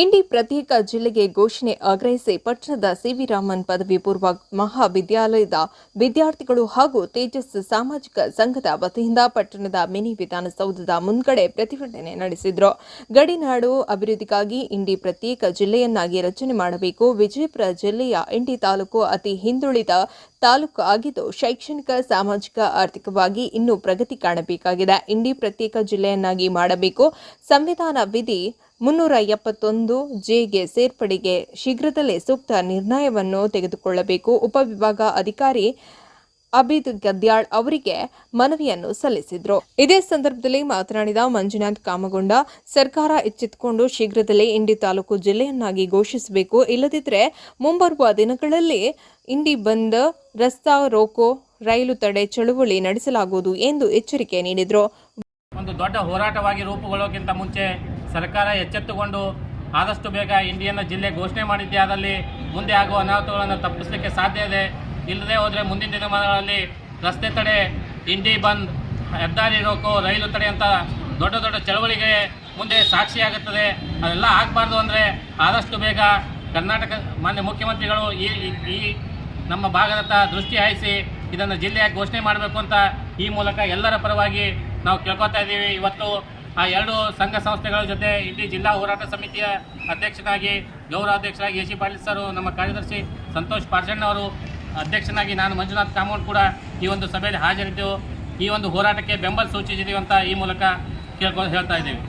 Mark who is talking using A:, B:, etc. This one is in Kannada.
A: ಇಂಡಿ ಪ್ರತ್ಯೇಕ ಜಿಲ್ಲೆಗೆ ಘೋಷಣೆ ಆಗ್ರಹಿಸಿ ಪಟ್ಟಣದ ಸಿವಿ ರಾಮನ್ ಪದವಿ ಪೂರ್ವ ಮಹಾವಿದ್ಯಾಲಯದ ವಿದ್ಯಾರ್ಥಿಗಳು ಹಾಗೂ ತೇಜಸ್ ಸಾಮಾಜಿಕ ಸಂಘದ ವತಿಯಿಂದ ಪಟ್ಟಣದ ಮಿನಿ ವಿಧಾನಸೌಧದ ಮುಂದ್ಗಡೆ ಪ್ರತಿಭಟನೆ ನಡೆಸಿದ್ರು. ಗಡಿನಾಡು ಅಭಿವೃದ್ಧಿಗಾಗಿ ಇಂಡಿ ಪ್ರತ್ಯೇಕ ಜಿಲ್ಲೆಯನ್ನಾಗಿ ರಚನೆ ಮಾಡಬೇಕು. ವಿಜಯಪುರ ಜಿಲ್ಲೆಯ ಇಂಡಿ ತಾಲೂಕು ಅತಿ ಹಿಂದುಳಿದ ತಾಲೂಕು ಆಗಿದ್ದು, ಶೈಕ್ಷಣಿಕ, ಸಾಮಾಜಿಕ, ಆರ್ಥಿಕವಾಗಿ ಇನ್ನೂ ಪ್ರಗತಿ ಕಾಣಬೇಕಾಗಿದೆ. ಇಂಡಿ ಪ್ರತ್ಯೇಕ ಜಿಲ್ಲೆಯನ್ನಾಗಿ ಮಾಡಬೇಕು. ಸಂವಿಧಾನ ವಿಧಿ ಮುನ್ನೂರ ಎಪ್ಪತ್ತೊಂದು ಜೆಗೆ ಸೇರ್ಪಡೆಗೆ ಶೀಘ್ರದಲ್ಲೇ ಸೂಕ್ತ ನಿರ್ಣಯವನ್ನು ತೆಗೆದುಕೊಳ್ಳಬೇಕು. ಉಪವಿಭಾಗ ಅಧಿಕಾರಿ ಅಬಿದ್ ಗದ್ಯಾಳ್ ಅವರಿಗೆ ಮನವಿಯನ್ನು ಸಲ್ಲಿಸಿದ್ರು. ಇದೇ ಸಂದರ್ಭದಲ್ಲಿ ಮಾತನಾಡಿದ ಮಂಜುನಾಥ್ ಕಾಮಗೊಂಡ, ಸರ್ಕಾರ ಎಚ್ಚೆತ್ತುಕೊಂಡು ಶೀಘ್ರದಲ್ಲೇ ಇಂಡಿ ತಾಲೂಕು ಜಿಲ್ಲೆಯನ್ನಾಗಿ ಘೋಷಿಸಬೇಕು. ಇಲ್ಲದಿದ್ದರೆ ಮುಂಬರುವ ದಿನಗಳಲ್ಲಿ ಇಂಡಿ ಬಂದ್, ರಸ್ತಾ ರೋಕೋ, ರೈಲು ತಡೆ ಚಳುವಳಿ ನಡೆಸಲಾಗುವುದು ಎಂದು ಎಚ್ಚರಿಕೆ ನೀಡಿದರು.
B: ಒಂದು ದೊಡ್ಡ ಹೋರಾಟವಾಗಿ ರೂಪುಗೊಳ್ಳೋಕ್ಕಿಂತ ಮುಂಚೆ ಸರ್ಕಾರ ಎಚ್ಚೆತ್ತುಕೊಂಡು ಆದಷ್ಟು ಬೇಗ ಇಂಡಿಯನ್ನ ಜಿಲ್ಲೆ ಘೋಷಣೆ ಮಾಡಿದ್ದೆ. ಅದರಲ್ಲಿ ಮುಂದೆ ಆಗುವ ಅನಾಹುತಗಳನ್ನು ತಪ್ಪಿಸಲಿಕ್ಕೆ ಸಾಧ್ಯ ಇದೆ. ಇಲ್ಲದೆ ಹೋದರೆ ಮುಂದಿನ ದಿನಮಾನಗಳಲ್ಲಿ ರಸ್ತೆ ತಡೆ, ಇಂಡಿ ಬಂದ್, ಹೆದ್ದಾರಿ ರೋಕು, ರೈಲು ತಡೆ ಅಂತ ದೊಡ್ಡ ದೊಡ್ಡ ಚಳವಳಿಗೆ ಮುಂದೆ ಸಾಕ್ಷಿಯಾಗುತ್ತದೆ ಅದೆಲ್ಲ ಆಗಬಾರ್ದು ಅಂದರೆ ಆದಷ್ಟು ಬೇಗ ಕರ್ನಾಟಕ ಮಾನ್ಯ ಮುಖ್ಯಮಂತ್ರಿಗಳು ಈ, ಈ- ಈ ನಮ್ಮ ಭಾಗದತ್ತ ದೃಷ್ಟಿ ಹಾಯಿಸಿ ಇದನ್ನು ಜಿಲ್ಲೆಯಾಗಿ ಘೋಷಣೆ ಮಾಡಬೇಕು ಅಂತ ಈ ಮೂಲಕ ಎಲ್ಲರ ಪರವಾಗಿ ನಾವು ಕೇಳ್ಕೊತಾ ಇದ್ದೀವಿ. ಇವತ್ತು ಆ ಎರಡು ಸಂಘ ಸಂಸ್ಥೆಗಳ ಜೊತೆ ಇಲ್ಲಿ ಜಿಲ್ಲಾ ಹೋರಾಟ ಸಮಿತಿಯ ಅಧ್ಯಕ್ಷನಾಗಿ ಗೌರವಾಧ್ಯಕ್ಷರಾಗಿ ಎ ಸಿ ಪಾಟೀಲ್ ಸರ್, ನಮ್ಮ ಕಾರ್ಯದರ್ಶಿ ಸಂತೋಷ್ ಪಾರ್ಸಣ್ಣ ಅವರು, ಅಧ್ಯಕ್ಷನಾಗಿ ನಾನು ಮಂಜುನಾಥ್ ಕಾಮೌಂಡ್ ಕೂಡ ಈ ಒಂದು ಸಭೆಯಲ್ಲಿ ಹಾಜರಿದ್ದೆವು ಈ ಒಂದು ಹೋರಾಟಕ್ಕೆ ಬೆಂಬಲ ಸೂಚಿಸಿದೀವಿ ಅಂತ ಈ ಮೂಲಕ ಕೇಳ್ಕೊಂಡು ಹೇಳ್ತಾ ಇದ್ದೀವಿ.